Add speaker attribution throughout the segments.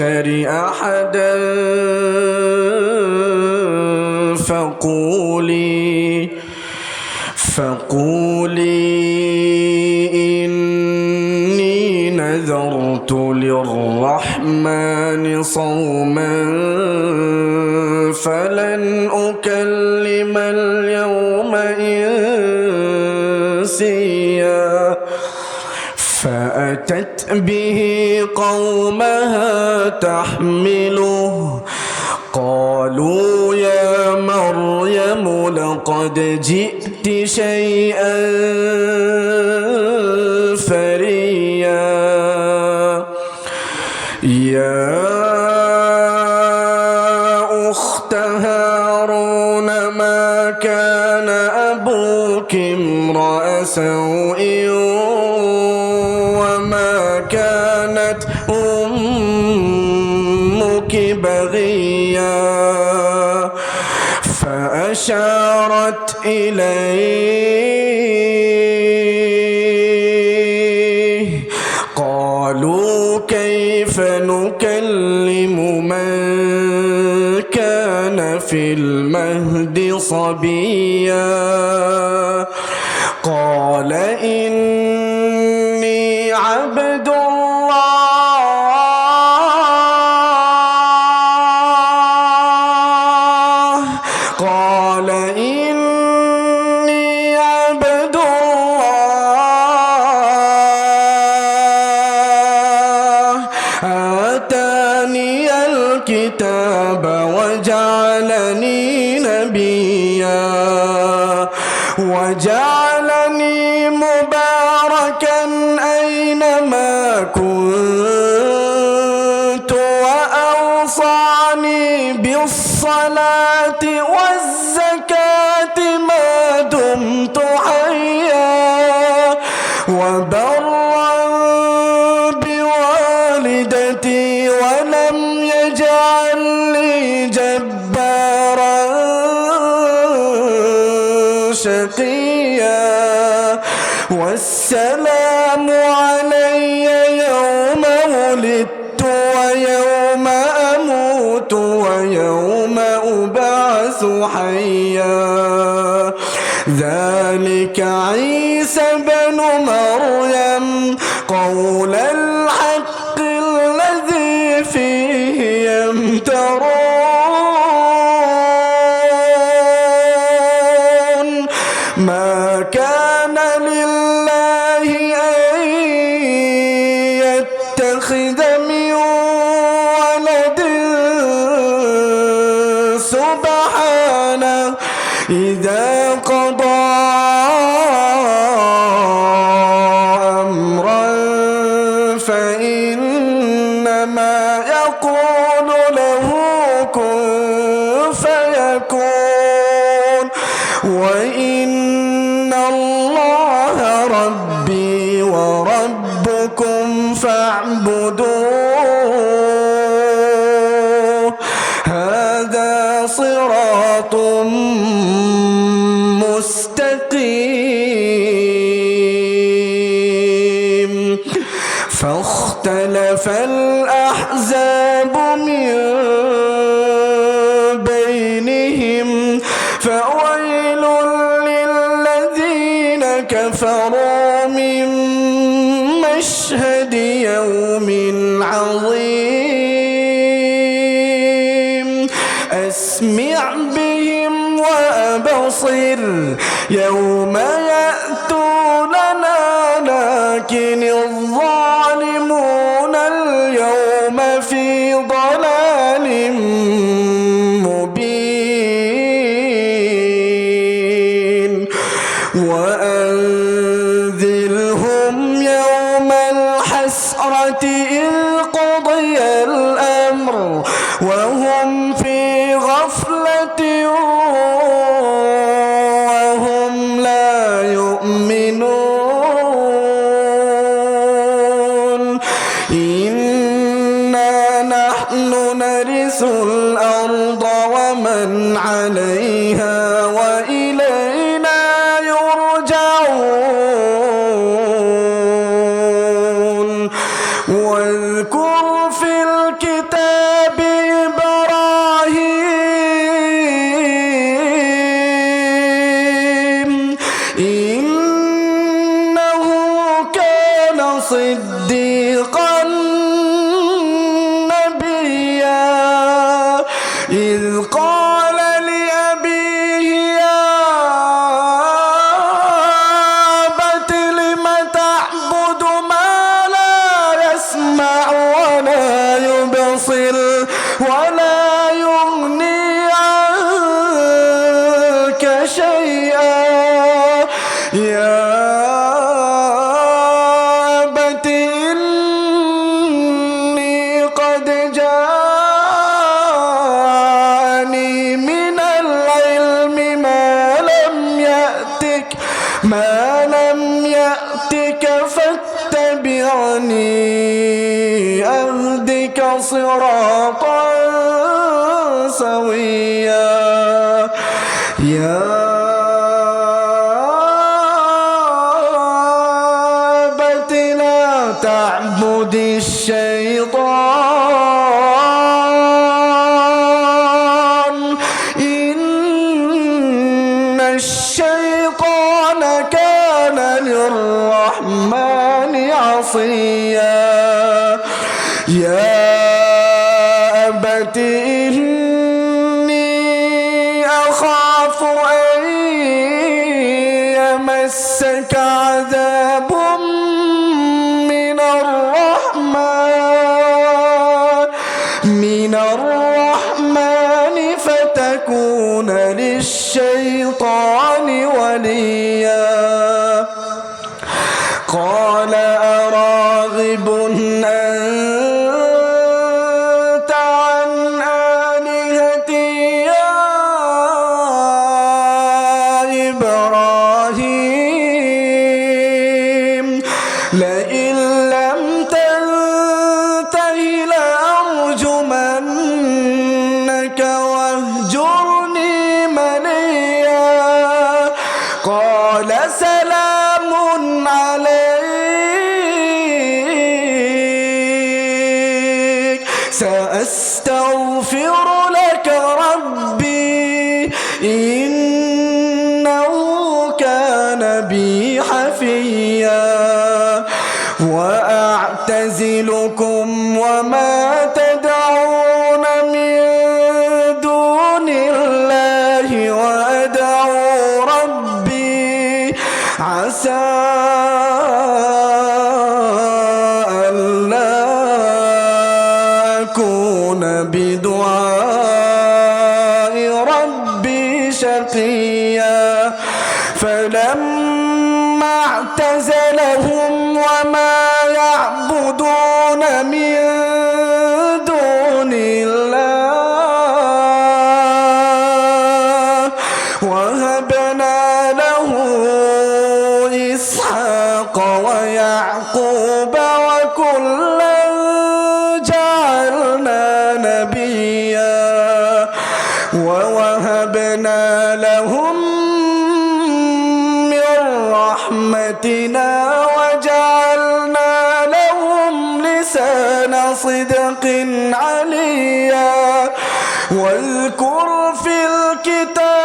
Speaker 1: البشر أحدا فقولي فقولي إني نذرت للرحمن صوما فلن أكلم اليوم إنسيا. فأتت به قومها تحمله قالوا يا مريم لقد جئت شيئا فريا يا إليه. قالوا كيف نكلم من كان في المهد صبيا. قال إني عبد الله بالصلاة والزكاة ما دمت حيا وبرا بوالدتي ولم يجعلني جبارا شقيا والسلام حيا ذلك عيسى بن مريم قول يكون. وإن عظيم. أسمع بهم وأبصر. يوم المؤمنون. إنا نحن نرث الأرض ومن عليها صراطا سويا السكادة بم জোর آياتنا وجعلنا لهم لسان صدق عليا. واذكر في الكتاب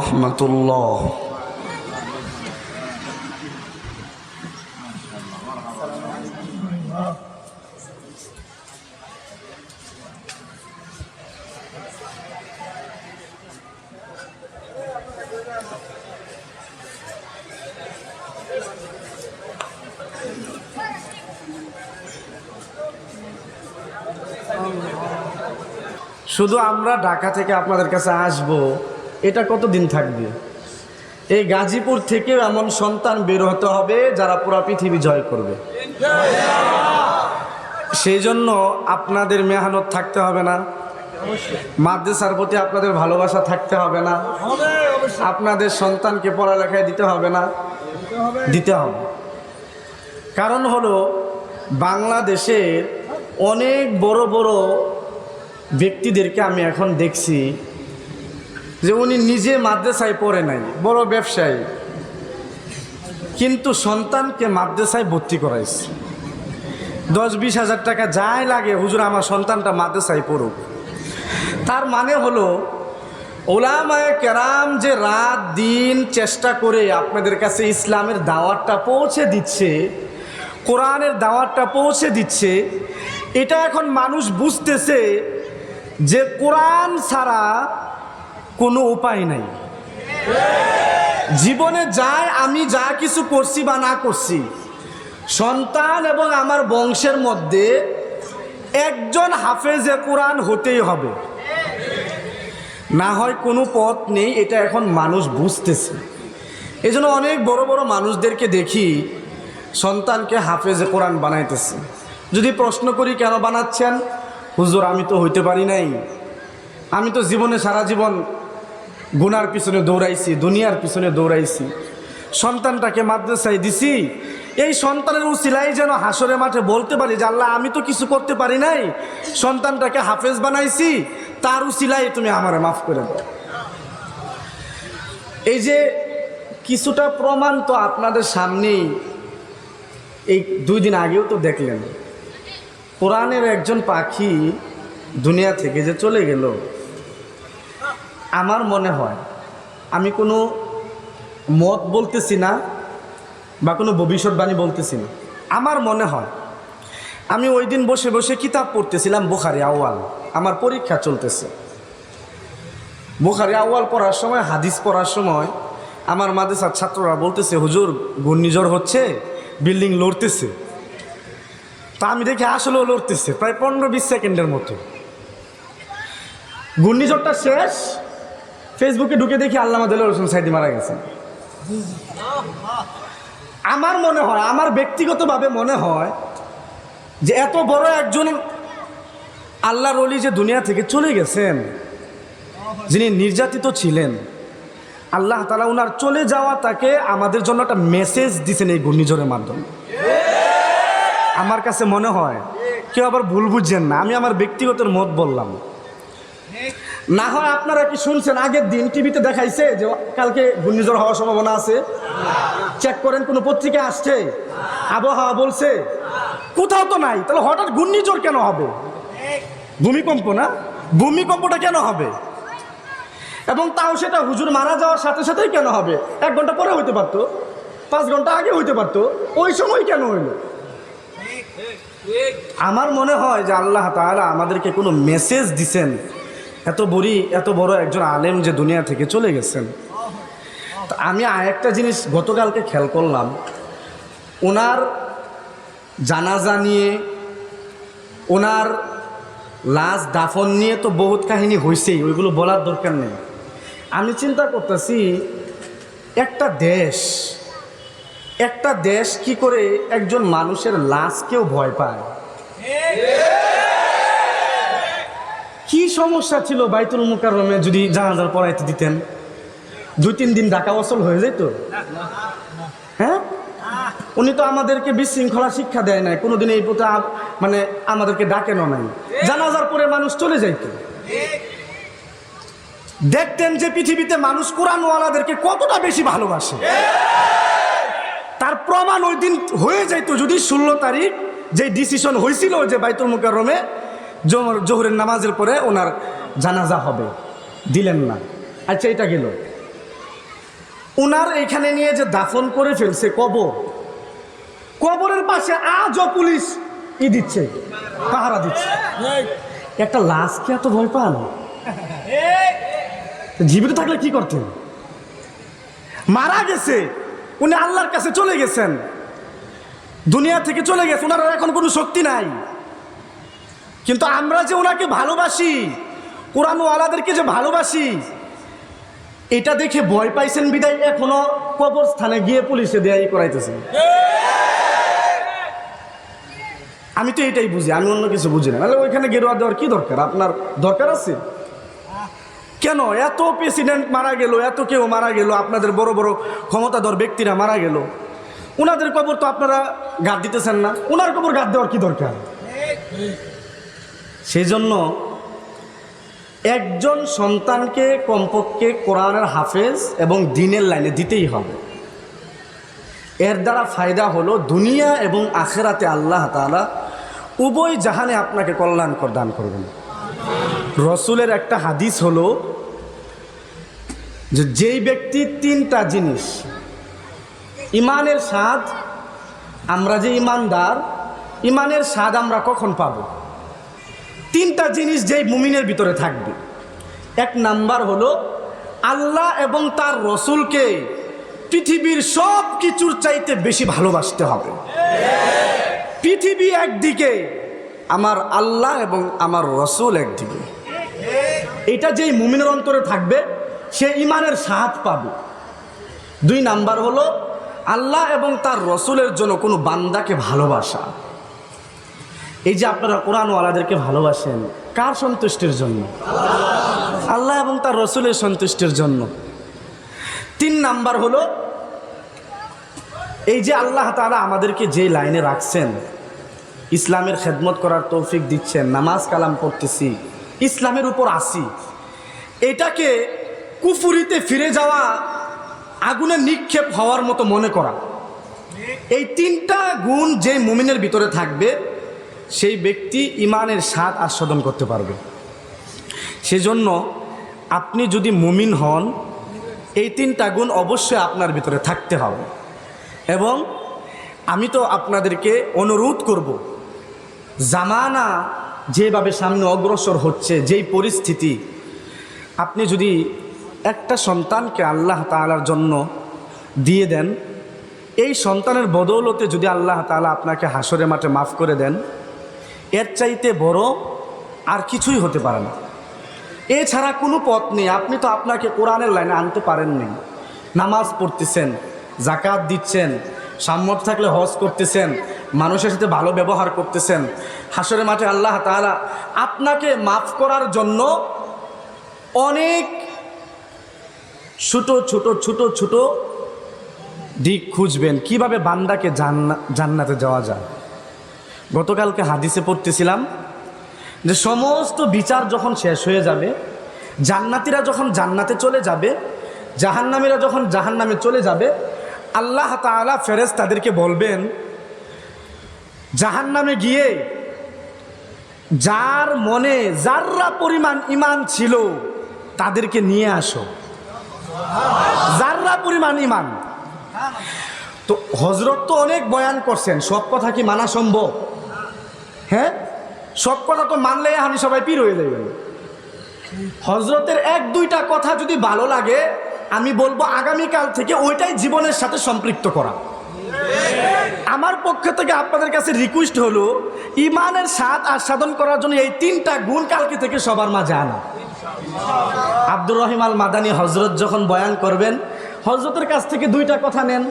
Speaker 1: রহমতুল্লাহ।
Speaker 2: শুধু আমরা ঢাকা থেকে আপনাদের কাছে আসব। এটা কতদিন থাকবে? এই গাজীপুর থেকে এমন সন্তান বের হতে হবে যারা পুরা পৃথিবী জয় করবে। সেই জন্য আপনাদের মেহনত থাকতে হবে না। মাদ্রাসার প্রতি আপনাদের ভালোবাসা থাকতে হবে না। আপনাদের সন্তানকে পড়ালেখায় দিতে হবে না। দিতে হবে। কারণ হলো বাংলাদেশের অনেক বড় বড় ব্যক্তিদেরকে আমি এখন দেখছি যে উনি নিজে মাদ্রাসায় পড়ে নাই, বড় ব্যবসায়ী। কিন্তু সন্তানকে মাদ্রাসায় ভর্তি করাইছে। দশ বিশ হাজার টাকা যাই লাগে, হুজুর আমার সন্তানটা মাদ্রাসায় পড়ুক। তার মানে হলো, ওলামায় কেরাম যে রাত দিন চেষ্টা করে আপনাদের কাছে ইসলামের দাওয়াতটা পৌঁছে দিচ্ছে, কোরআনের দাওয়াতটা পৌঁছে দিচ্ছে, এটা এখন মানুষ বুঝতেছে যে কোরআন ছাড়া কোনো উপায় নাই। জীবনে যায় আমি যা কিছু করছি বা না করছি, সন্তান এবং আমার বংশের মধ্যে একজন হাফেজে কোরআন হতেই হবে। না হয় কোনো পথ নেই, এটা এখন মানুষ বুঝতেছে। এই জন্য অনেক বড় বড় মানুষদেরকে দেখি সন্তানকে হাফেজে কোরআন বানাইতেছে। যদি প্রশ্ন করি, কেন বানাচ্ছেন? হুজুর, আমি তো হইতে পারি নাই। আমি তো জীবনে সারা জীবন গুনার পিছনে দৌড়াইছি, দুনিয়ার পিছনে দৌড়াইছি। সন্তানটাকে মাদ্রাসায় দিছি। এই সন্তানের উচিলাই যেন হাসরে মাঠে বলতে পারি যে, আল্লাহ, আমি তো কিছু করতে পারি নাই। সন্তানটাকে হাফেজ বানাইছি। তার উচিলাই তুমি আমারে মাফ করে দাও। এই যে কিছুটা প্রমাণ তো আপনাদের সামনেই। এই দুই দিন আগেও তো দেখলেন। কোরআনের একজন পাখি দুনিয়া থেকে যে চলে গেল। আমার মনে হয় আমি কোনো মত বলতেছি না বা কোনো ভবিষ্যৎবাণী বলতেছি না। আমার মনে হয় আমি ওই দিন বসে বসে কিতাব পড়তেছিলাম বুখারি আউয়াল। আমার পরীক্ষা চলতেছে। বুখারি আওয়াল পড়ার সময়, হাদিস পড়ার সময় আমার মাদ্রাসার ছাত্ররা বলতেছে, হুজুর, ঘূর্ণিঝড় হচ্ছে, বিল্ডিং লড়তেছে। তা আমি দেখি আসলেও লড়তেছে, প্রায় পনেরো বিশ সেকেন্ডের মতো। ঘূর্ণিঝড়টা শেষ ফেসবুকে ঢুকে দেখি আল্লামা দেল হোসেন সাইদি মারা গেছে। আমার মনে হয়, আমার ব্যক্তিগতভাবে মনে হয় যে এত বড় একজন আল্লাহর অলি যে দুনিয়া থেকে চলে গেছেন, যিনি নির্যাতিত ছিলেন, আল্লাহ তালা উনার চলে যাওয়া তাকে আমাদের জন্য একটা মেসেজ দিছেন এই ঘূর্ণিঝড়ের মাধ্যমে। আমার কাছে মনে হয়, কেউ আবার ভুল বুঝছেন না, আমি আমার ব্যক্তিগত মত বললাম। না হয় আপনারা কি শুনছেন? আগের দিন টিভিতে দেখাইছে যে কালকে ঘূর্ণিঝড় হওয়ার সম্ভাবনা আছে। চেক করেন, কোনো পত্রিকা আসছে? আবহাওয়া বলছে, কোথাও তো নাই। তাহলে হঠাৎ ঘূর্ণিঝড় কেন হবে? ভূমিকম্প না? ভূমিকম্পটা কেন হবে? এবং তাও সেটা হুজুর মারা যাওয়ার সাথে সাথেই কেন হবে? এক ঘণ্টা পরে হইতে পারতো। পাঁচ ঘণ্টা আগে হইতে পারতো। ওই সময় কেন হইল? আমার মনে হয় যে আল্লাহ তাআলা আমাদেরকে কোনো মেসেজ দিছেন এত বড়ি, এত বড় একজন আলেম যে দুনিয়া থেকে চলে গেছেন। তা আমি আরেকটা জিনিস গতকালকে খেয়াল করলাম। ওনার জানাজা নিয়ে, ওনার লাশ দাফন নিয়ে তো বহুত কাহিনী হয়েছেই ওইগুলো বলার দরকার নেই। আমি চিন্তা করতেছি, একটা দেশ একটা দেশ কি করে একজন মানুষের লাশকেও ভয় পায়? কি সমস্যা ছিল বাইতুল মুকাররমে যদি জানাজার পড়াইতে দিতেন? দুই, তিন দিন ঢাকা অচল হয়ে যেত হ্যাঁ? উনি তো আমাদেরকে বিশৃঙ্খলা শিক্ষা দেয় নাই, কোনোদিন এই পথে মানে আমাদেরকে ডাকেনও নাই। জানাজার পরে মানুষ চলে যাইত। দেখতেন যে পৃথিবীতে মানুষ কোরআনওয়ালাদেরকে কতটা বেশি ভালোবাসে। তার প্রমাণ ওই দিন হয়ে যাইতো যদি ষোলো তারিখ যে ডিসিশন হয়েছিল যে বাইতুল মুকাররমে জোহরের নামাজের পরে ওনার জানাজা হবে। দিলেন না। আচ্ছা এটা গেল। ওনার এখানে নিয়ে যে দাফন করে ফেলছে কবর, কবরের পাশে আজও পুলিশ ই দিচ্ছে, পাহারা দিচ্ছে। একটা লাশকে এত ভয় পান? জীবিত থাকলে কি করতেন? মারা গেছে, উনি আল্লাহর কাছে চলে গেছেন। দুনিয়া থেকে চলে গেছে ওনার এখন কোনো শক্তি নাই। কিন্তু আমরা যে ওনাকে ভালোবাসি, কোরআনওয়ালাদেরকে যে ভালোবাসি, এটা দেখে ভয় পাইছেন বিদায়, এখনও কবরস্থানে গিয়ে পুলিশে দেয়াই করাইতেছেন। আমি তো এটাই বুঝি, আমি অন্য কিছু বুঝি না। ওইখানে গেরুয়া দেওয়ার কি দরকার? আপনার দরকার আছে? কেন? এত প্রেসিডেন্ট মারা গেল, এত কেউ মারা গেল, আপনাদের বড় বড় ক্ষমতাধর ব্যক্তিরা মারা গেল। ওনাদের কবর তো আপনারা গাদ দিতেছেন না। ওনার কবর গাদ দেওয়ার কি দরকার? সেই জন্য একজন সন্তানকে কমপক্ষে কোরআনের হাফেজ এবং দিনের লাইনে দিতেই হবে। এর দ্বারা ফায়দা হলো দুনিয়া এবং আখেরাতে আল্লাহ তাআলা উভয় জাহানে আপনাকে কল্যাণকর দান করবেন। রসুলের একটা হাদিস হলো যে যেই ব্যক্তি তিনটা জিনিস, ইমানের স্বাদ, আমরা যে ইমানদার, ইমানের স্বাদ আমরা কখন পাব? তিনটা জিনিস যেই মুমিনের ভিতরে থাকবে। এক নাম্বার হলো আল্লাহ এবং তার রসুলকে পৃথিবীর সব কিছুর চাইতে বেশি ভালোবাসতে হবে। পৃথিবী একদিকে, আমার আল্লাহ এবং আমার রসুল একদিকে। এটা যেই মুমিনের অন্তরে থাকবে, সে ইমানের স্বাদ পাবে। দুই নাম্বার হলো আল্লাহ এবং তার রসুলের জন্য কোনো বান্দাকে ভালোবাসা। এই যে আপনারা কোরআনওয়ালাদেরকে ভালোবাসেন, কার সন্তুষ্টির জন্য? আল্লাহ এবং তার রসুলের সন্তুষ্টির জন্য। তিন নাম্বার হলো, এই যে আল্লাহ তারা আমাদেরকে যে লাইনে রাখছেন, ইসলামের খেদমত করার তৌফিক দিচ্ছেন, নামাজ কালাম পড়তেছি, ইসলামের উপর আসি, এটাকে কুফুরিতে ফিরে যাওয়া, আগুনে নিক্ষেপ হওয়ার মতো মনে করা। এই তিনটা গুণ যে মুমিনের ভিতরে থাকবে সেই ব্যক্তি ইমানের স্বাদ আস্বাদন করতে পারবে। সেজন্য আপনি যদি মুমিন হন, এই তিনটা গুণ অবশ্যই আপনার ভিতরে থাকতে হবে। এবং আমি তো আপনাদেরকে অনুরোধ করব, জামানা যেভাবে সামনে অগ্রসর হচ্ছে, যেই পরিস্থিতি, আপনি যদি একটা সন্তানকে আল্লাহ তাআলার জন্য দিয়ে দেন, এই সন্তানের বদৌলতে যদি আল্লাহ তাআলা আপনাকে হাসরে মাঠে মাফ করে দেন এর চাইতে বড় আর কিছুই হতে পারে না। এছাড়া কোনো পথ নেই। আপনি তো আপনাকে কোরআনের লাইনে আনতে পারেননি নামাজ পড়তেছেন জাকাত দিচ্ছেন সামর্থ্য থাকলে হজ করতেছেন, মানুষের সাথে ভালো ব্যবহার করতেছেন, হাসরের মাঠে আল্লাহ তাআলা আপনাকে মাফ করার জন্য অনেক ছোট ছোট ছোট ছোট দিক খুঁজবেন। কীভাবে বান্দাকে জান্না, জান্নাতে যাওয়া যায়? গতকালকে হাদিসে পড়তেছিলাম যে সমস্ত বিচার যখন শেষ হয়ে যাবে, জান্নাতিরা যখন জান্নাতে চলে যাবে, জাহান্নামীরা যখন জাহান্নামে চলে যাবে, আল্লাহ তাআলা ফেরেজ তাদেরকে বলবেন, জাহান্নামে গিয়ে যার মনে যাররা পরিমাণ ইমান ছিল তাদেরকে নিয়ে আসো। যাররা পরিমাণ ইমান তো হজরত তো অনেক বয়ান করছেন, সব কথা কি মানা সম্ভব? হ্যাঁ? সব কথা তো মানলে আমি সবাই পীর হয়ে যাবেন হজরতের এক, দুইটা কথা যদি ভালো লাগে, আমি বলব আগামীকাল থেকে ওইটাই জীবনের সাথে সম্পৃক্ত করা। আমার পক্ষ থেকে আপনাদের কাছে রিকোয়েস্ট হলো ইমানের স্বাদ আস্বাদন করার জন্য এই তিনটা গুণ কালকে থেকে সবার মাঝে আনা। আব্দুর রহিম আল মাদানী হজরত যখন বয়ান করবেন, হজরতের কাছ থেকে দুইটা কথা নেন।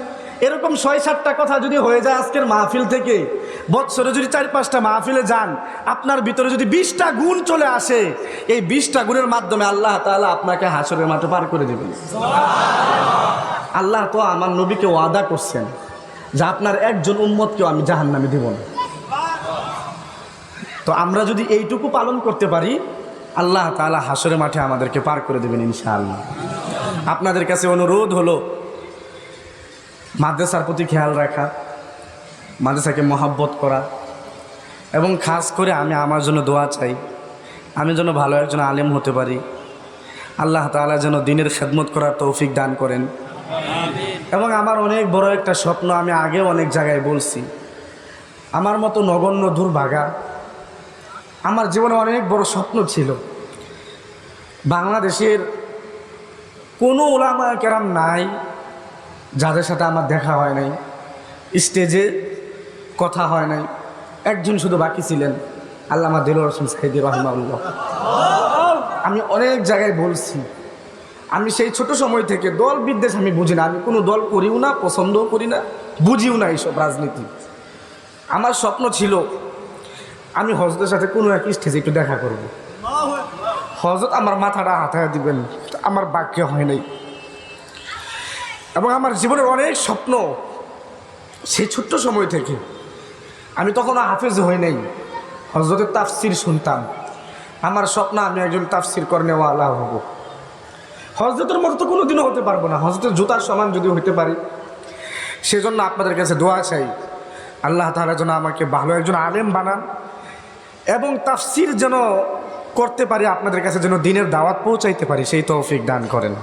Speaker 2: এরকম ছয়, সাতটা কথা যদি হয়ে যায় আজকের মাহফিল থেকে বৎসরে যদি চার, পাঁচটা মাহফিলে যান, আপনার ভিতরে যদি বিশটা গুণ চলে আসে, এই বিশটা গুণের মাধ্যমে আল্লাহ তাআলা আপনাকে হাসরের মাঠে পার করে দেবেন। আল্লাহ তো আমার নবীকে ওয়াদা করছেন যে আপনার একজন উম্মতকেও আমি জাহান্নামে দেব না। তো আমরা যদি এইটুকু পালন করতে পারি, আল্লাহ তাআলা হাসরে মাঠে আমাদেরকে পার করে দেবেন ইনশাআল্লাহ। আপনাদের কাছে অনুরোধ হলো, মাদ্রাসার প্রতি খেয়াল রাখা। মাদ্রাসাকে মহাব্বত করা এবং খাস করে আমি আমার জন্য দোয়া চাই। আমি যেন ভালো একজন আলেম হতে পারি। আল্লাহ তাআলা যেন দিনের খেদমত করার তৌফিক দান করেন। এবং আমার অনেক বড় একটা স্বপ্ন আমি আগেও অনেক জায়গায় বলছি। আমার মতো নগণ্য দুর্ভাগা, আমার জীবনে অনেক বড় স্বপ্ন ছিল। বাংলাদেশের কোনো ওলামা কেরাম নাই যাদের সাথে আমার দেখা হয় নাই। স্টেজে কথা হয় নাই। একজন শুধু বাকি ছিলেন। আল্লামা দিল রসুল সাইদি রহমাউল্লাহ আমি অনেক জায়গায় বলছি, আমি সেই ছোট সময় থেকে দল বিদ্বেষ আমি বুঝি না। আমি কোনো দল করিও না, পছন্দও করি না, বুঝিও না এইসব রাজনীতি। আমার স্বপ্ন ছিল, আমি হজরতের সাথে কোনো এক স্টেজে একটু দেখা করব। হজরত আমার মাথাটা হাতায় দিবেন, আমার বাক্য হয় নাই। এবং আমার জীবনের অনেক স্বপ্ন সেই ছোট্ট সময় থেকে আমি তখনও হাফেজ হই নাই। হজরতের তাফসির শুনতাম। আমার স্বপ্ন আমি একজন তাফসির কর্নেওয়ালা হব। হজরতের মতো তো কোনো দিনও হতে পারব না। হজরতের জুতার সমান যদি হইতে পারি। সেজন্য আপনাদের কাছে দোয়া চাই। আল্লাহ তাআলা যেন আমাকে ভালো একজন আলেম বানান এবং তাফসির যেন করতে পারি, আপনাদের কাছে যেন দিনের দাওয়াত পৌঁছাইতে পারি, সেই তৌফিক দান করেন।